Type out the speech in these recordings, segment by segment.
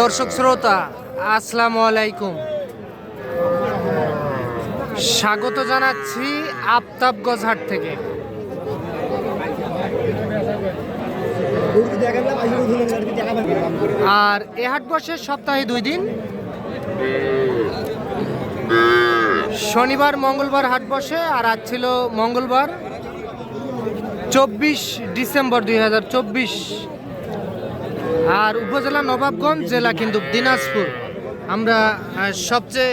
দর্শক শ্রোতা, আসসালামু আলাইকুম। স্বাগত জানাচ্ছি আফতাবগঞ্জ হাট থেকে। আর এ হাট বসে সপ্তাহে দুই দিন। শনিবার, মঙ্গলবার হাট বসে, আর আজ ছিল মঙ্গলবার, চব্বিশ ডিসেম্বর দুই হাজার চব্বিশ। আর উপজেলা নবাবগঞ্জ জেলা কিন্তু দিনাজপুর। আমরা সবচেয়ে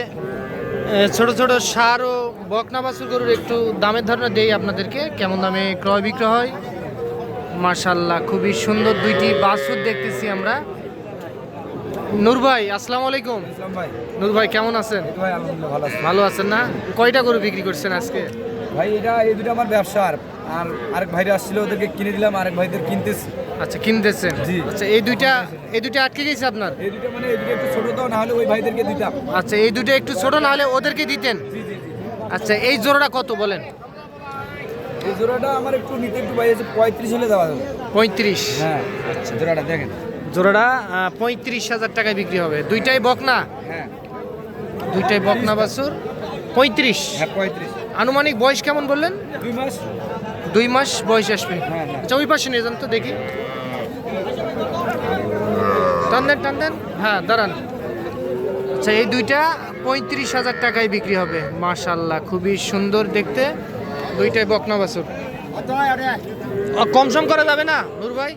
ছোট ছোট সার ও বকনা বাছুর গরুর একটু দামের ধারণা দেই আপনাদেরকে। কেমন দামে ক্রয় বিক্রয় হয়? মাশাল্লাহ খুবই সুন্দর দুইটি বাছুর দেখতেছি আমরা। নূর ভাই আসসালামু আলাইকুম। ভাই। নূর ভাই কেমন আছেন? ভালো আছেন না? কয়টা গরু বিক্রি করছেন আজকে? ভাই এটা এই দুটো আমার ব্যবসা আর আরেক ভাইরা আসছিল ওদেরকে কিনে দিলাম আরেক ভাইদের কিনতেছি। আচ্ছা কিনতেছেন? জি। আচ্ছা এই দুইটা এই দুইটা আটকে গেছে আপনার? এই দুটো মানে এই দুটো একটু ছোট দাও না হলে ওই ভাইদেরকে দিতাম। আচ্ছা এই দুটো একটু ছোট না হলে ওদেরকে দিতেন? জি জি জি। আচ্ছা এই জোড়াটা কত বলেন? এই জোড়াটা আমার একটু নিতে একটু ভাই আছে পঁয়ত্রিশ হলে দেওয়া যাবে। পঁয়ত্রিশ? হ্যাঁ আচ্ছা জোড়াটা দেখেন। জোড়াটা পঁয়ত্রিশ হাজার টাকায় বিক্রি হবে। দুইটাই বকনা? হ্যাঁ। দুইটাই বকনা বাছুর। পঁয়ত্রিশ? হ্যাঁ পঁয়ত্রিশ। আনুমানিক বয়স কেমন বললেন? দুই মাস। দুই মাস বয়স আসবে। হ্যাঁ, হ্যাঁ। আচ্ছা ওই পাশে নিয়ে যান তো দেখি। টান দেন টান দেন হ্যাঁ দাঁড়ান। আচ্ছা এই দুইটা পঁয়ত্রিশ হাজার টাকায় বিক্রি হবে। মাশাল্লাহ খুবই সুন্দর দেখতে। দুইটাই বকনা বাসুর কম সম করা যাবে না নূর ভাই?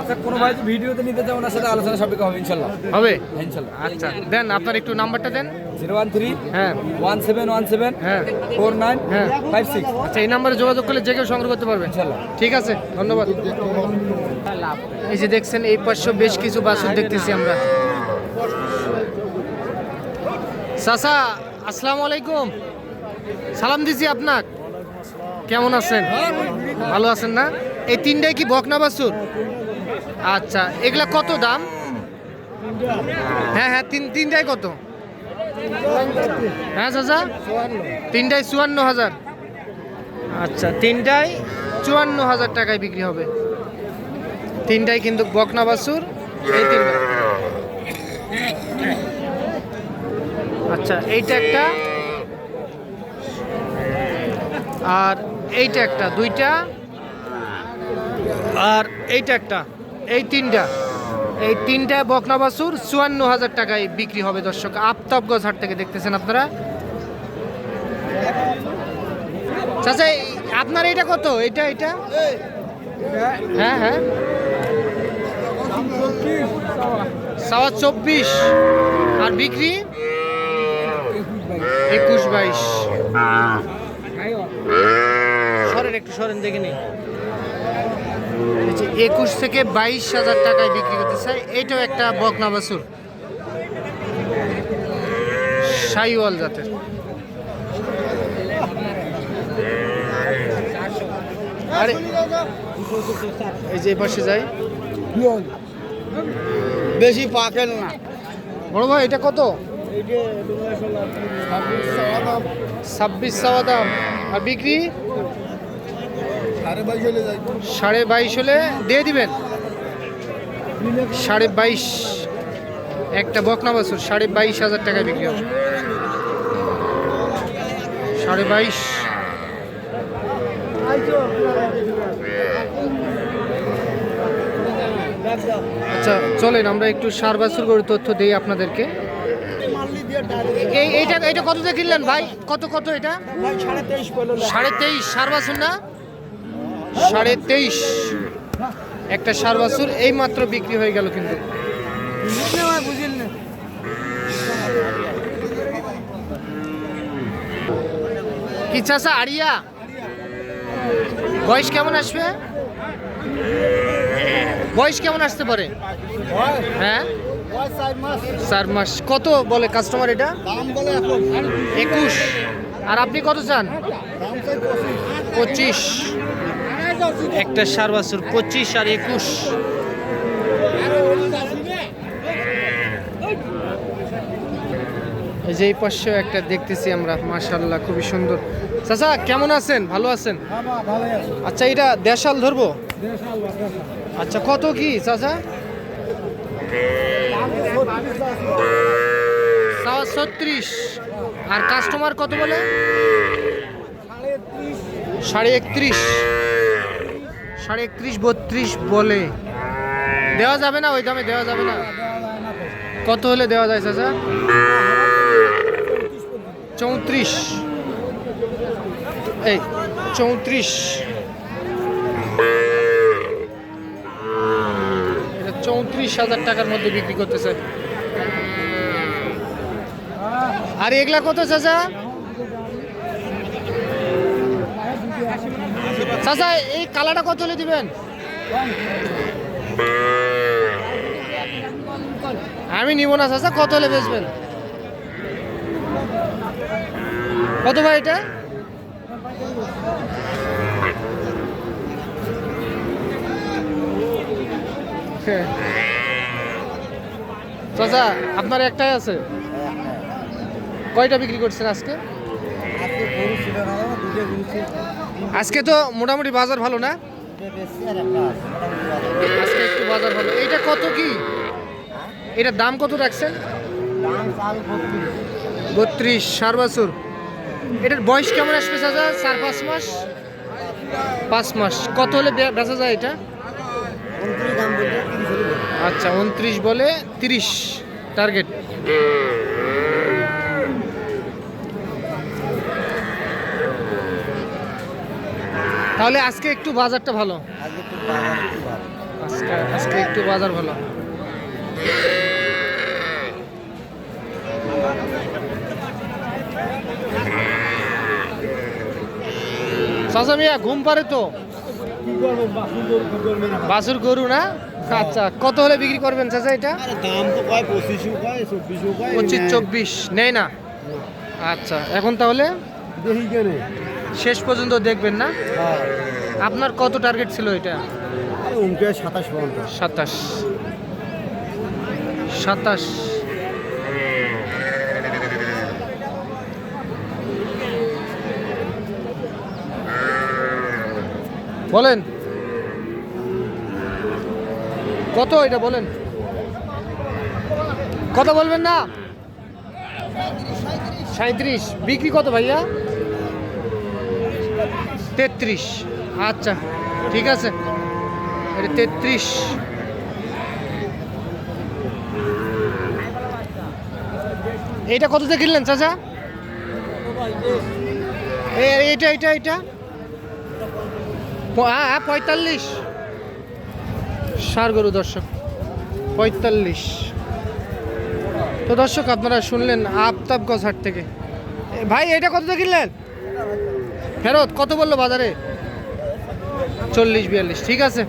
আচ্ছা কোনো ভাই ভিডিওতে নিতে চাও ওনার সাথে আলোচনা সাপেক্ষে হবে ইনশাল্লাহ। হবে? ইনশাল্লাহ। আচ্ছা দেন আপনার একটু নাম্বারটা দেন। জিরো ওয়ান থ্রি হ্যাঁ। ওয়ান সেভেন ওয়ান সেভেন হ্যাঁ। ফোর নাইন হ্যাঁ। Five six. আচ্ছা এই নাম্বারে যোগাযোগ করলে যে কেউ সংগ্রহ করতে ইনশাল্লাহ। ঠিক আছে ধন্যবাদ। এই যে দেখছেন এই পাশে বেশ কিছু বাসুর দেখতেছি আমরা। চাচা আসসালামু আলাইকুম। সালাম দিছি আপনাক। কেমন আছেন? ভালো আছেন না? এই তিনটাই কি বকনা বাসুর আচ্ছা এগুলা কত দাম? হ্যাঁ হ্যাঁ তিন তিনটাই কত? হ্যাঁ চাচা? তিনটাই চুয়ান্ন হাজার। আচ্ছা তিনটাই চুয়ান্ন হাজার টাকায় বিক্রি হবে। তিনটাই কিন্তু বকনা বাসুর এই তিনটা আচ্ছা এইটা একটা। আর এইটা একটা, দুইটা। আর এইটা একটা। এই তিনটা। এই তিনটা বকনা বাছুর চুয়ান্ন হাজার টাকায় বিক্রি হবে, দর্শক। আফতাবগঞ্জ হাট থেকে দেখতেছেন আপনারা। চাচা আপনার এটা কত? এটা এটা? হ্যাঁ হ্যাঁ। সাওয়া চব্বিশ। আর বিক্রি? একুশ বাইশ। সরেন, একটু সরেন, দেখে নিই। একুশ থেকে বাইশ হাজার টাকায় বিক্রি করতে চাই। এটাও একটা বকনা বাছুর। সাইওয়াল জাতের। আরে এই যে পাশে যাই। বেশি পাকেন না। বড় ভাই এটা কত? ছাব্বিশ সাওয়া দাম। আর বিক্রি? সাড়ে বাইশ হলে সাড়ে দিয়ে দিবেন। সাড়ে বাইশ একটা বকনা বাছুর সাড়ে বাইশ হাজার টাকা বিক্রি হবে। সাড়ে বাইশ। আচ্ছা চলেন আমরা একটু সার বাছুর গরুর তথ্য দিই আপনাদেরকে। এই এইটা এটা কত কিনলেন ভাই? কত কত এটা? সাড়ে তেইশ সার বাছুর না? সাড়ে তেইশ একটা সার বাছুর, এই মাত্র বিক্রি হয়ে গেল কিন্তু। কি চাষা আড়িয়া? বয়স কেমন আসবে? বয়স কেমন আসতে পারে? হ্যাঁ? চার মাস। কত বলে কাস্টমার এটা? একুশ। আর আপনি কত চান? পঁচিশ। একটা সার বাছুর, পঁচিশ আর একুশ। এই যে পাশেও একটা দেখতেছি আমরা মাশাল্লাহ খুবই সুন্দর। চাচা, কেমন আছেন? ভালো আছেন? আচ্ছা এটা দেশাল ধরবো? আচ্ছা কত কি, চাচা? ছত্রিশ। আর কাস্টমার কত বলে? সাড়ে একত্রিশ। সাড়ে একত্রিশ, বত্রিশ বলে। দেওয়া যাবে না ওই দামে, দেওয়া যাবে না। কত হলে দেওয়া যায়, চাচা? চৌত্রিশ। এই, চৌত্রিশ। এটা চৌত্রিশ হাজার টাকার মধ্যে বিক্রি করতেছে। আর এগুলা কত, চাচা? চাচা, এই কালারটা কত হলে দিবেন? আমি নিব না চাচা, কত হলে বেচবেন? কত ভাই এটা। চাচা, আপনার একটাই আছে? কয়টা বিক্রি করছেন আজকে? আজকে তো মোটামুটি বাজার ভালো না। আজকে একটু বাজার ভালো। এটা কত কি? এটার দাম কত রাখছেন? বত্রিশ। সার বছর এটার বয়স কেমন আসবে চাচা? চার, পাঁচ মাস? পাঁচ মাস। কত হলে বেচা যায় এটা। আচ্ছা উনত্রিশ বলে তিরিশ টার্গেট। তাহলে আজকে একটু বাজারটা ভালো? আজকে একটু বাজার ভালো। চাচা মিয়া ঘুম পারে তো? বাছুর গরু না? আচ্ছা কত হলে বিক্রি করবেন চাচা এটা? দাম তো কয় পঁচিশ চব্বিশ নেই না? আচ্ছা এখন তাহলে? দেখি কেনে। শেষ পর্যন্ত দেখবেন না? হ্যাঁ। আপনার কত টার্গেট ছিল এটা? সাতাশ সাতাশ। সাতাশ। বলেন। কত এটা বলেন? কত বলবেন না? সাঁত্রিশ বিক্রি কত ভাইয়া? তেত্রিশ। আচ্ছা ঠিক আছে। এটা তেত্রিশ। এইটা কততে কিনলেন, চাচা? এইটা এইটা এইটা? হ্যাঁ হ্যাঁ পঁয়তাল্লিশ। সার গরু দর্শক, পঁয়তাল্লিশ। তো দর্শক, আপনারা শুনলেন আফতাবগঞ্জ হাট থেকে। ভাই এটা কততে কিনলেন? ফেরত কত বলল বাজারে? চল্লিশ বিয়াল্লিশ ঠিক আছে।